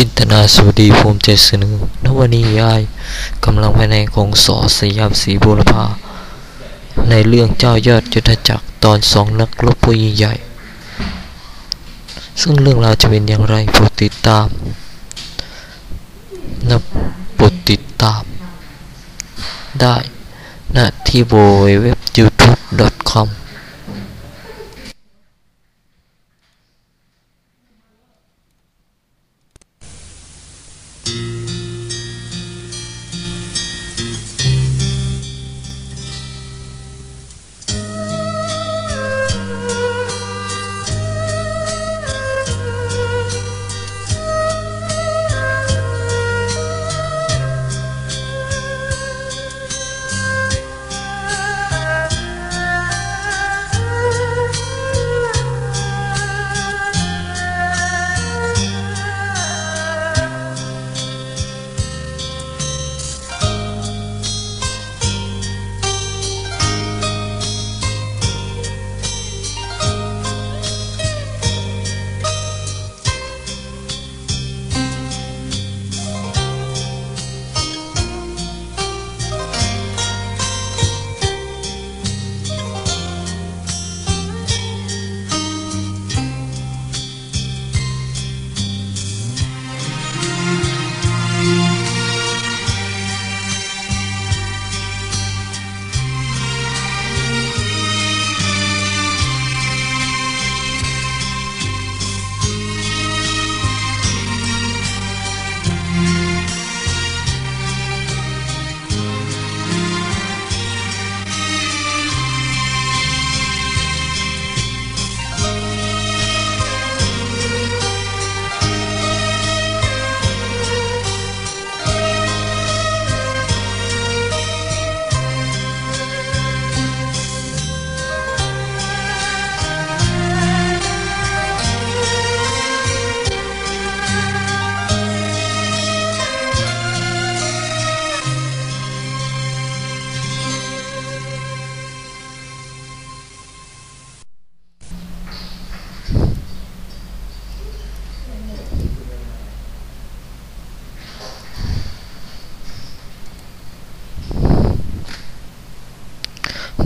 จินตนาสวัสดีภูมิใจเสนอนวนิยายกำลังภายในของสอสยามศรีบุรพาในเรื่องเจ้ายอดยุทธจักรตอนสองนักรบผู้ยิ่งใหญ่ ซึ่งเรื่องราวจะเป็นอย่างไรโปรดติดตามนับโปรดติดตาม ได้ณที่ w w w y o u t u b e c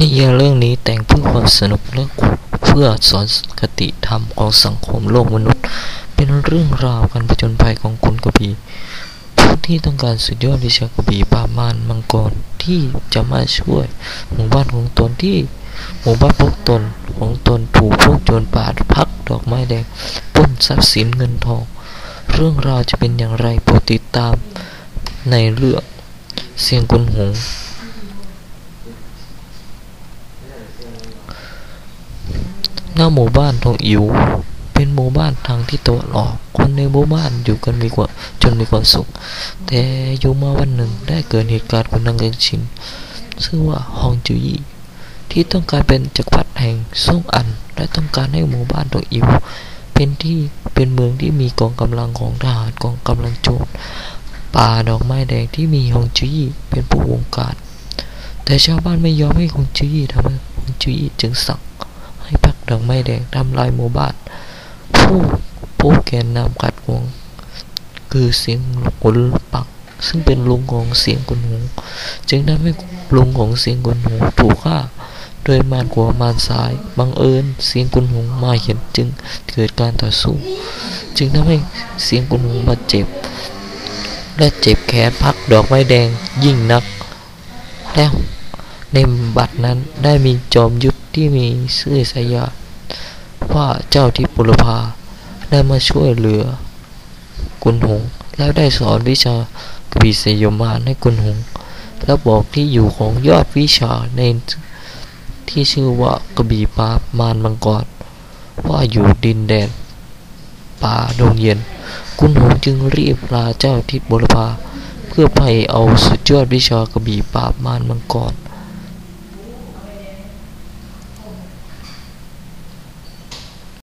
นิยายเรื่องนี้แต่งเพื่อความสนุกและเพื่อสอนคติธรรมของสังคมโลกมนุษย์ เป็นเรื่องราวการผจญภัยของคนกระบี่ผู้ที่ต้องการสุดยอดวิชากระบี่ปามารมังกรที่จะมาช่วย หมู่บ้านของตนที่หมู่บ้านพวกตนของตนถูกพวกโจรป่าพักดอกไม้แดงปล้นทรัพย์สินเงินทอง เรื่องราวจะเป็นอย่างไรโปรดติดตามในเรื่องเสียงกุนหง หน้าหมู่บ้านทองอิ๋วเป็นหมู่บ้านทางที่ตะวันออก คนในหมู่บ้านอยู่กันมีควาจนมีความสุข แต่อยู่มาวันหนึ่งได้เกิดเหตุการณ์คนนางเลิงชินซึ่งว่าฮองจุยที่ต้องการเป็นจักรพรรดิแห่งซ่งอัน และต้องการให้หมู่บ้านทองอิ๋วเป็นที่เป็นเมืองที่มีกองกำลังของทหารกองกำลังโจรป่าดอกไม้แดงที่มีฮองจุยเป็นผู้วงการ แต่ชาวบ้านไม่ยอมให้ฮองจุยทำให้ฮองจุยจึงสั่ง ให้พักดอกไม้แดงทำลายหมู่บ้าน ผู้ผู้แกนนำขัดขวงคือเสียงกุลปัก ซึ่งเป็นลุงของเสียงกุนหู จึงทำให้ลุงของเสียงกุนหูถูกฆ่าโดยมารขวามารซ้ายบังเอิญเสียงกุนหูมาเห็นจึงเกิดการต่อสู้ จึงทำให้เสียงกุนหูบาดเจ็บ และเจ็บแขนพักดอกไม้แดงยิ่งนัก แล้วในบัตรนั้นได้มีจอมยุทธที่มีชื่อสายา ว่าเจ้าที่ปุรพาได้มาช่วยเหลือ กุนหง แล้วได้สอนวิชากบีสยมานให้กุนหง แล้วบอกที่อยู่ของยอดวิชาในที่ชื่อว่ากระบี่ปาบมารมังกรว่าอยู่ดินแดนป่าดงเย็น กุนหงจึงรีบลาเจ้าทิศบุรพาเพื่อไปเอาสุดยอดวิชากระบี่ปราบมารมังกร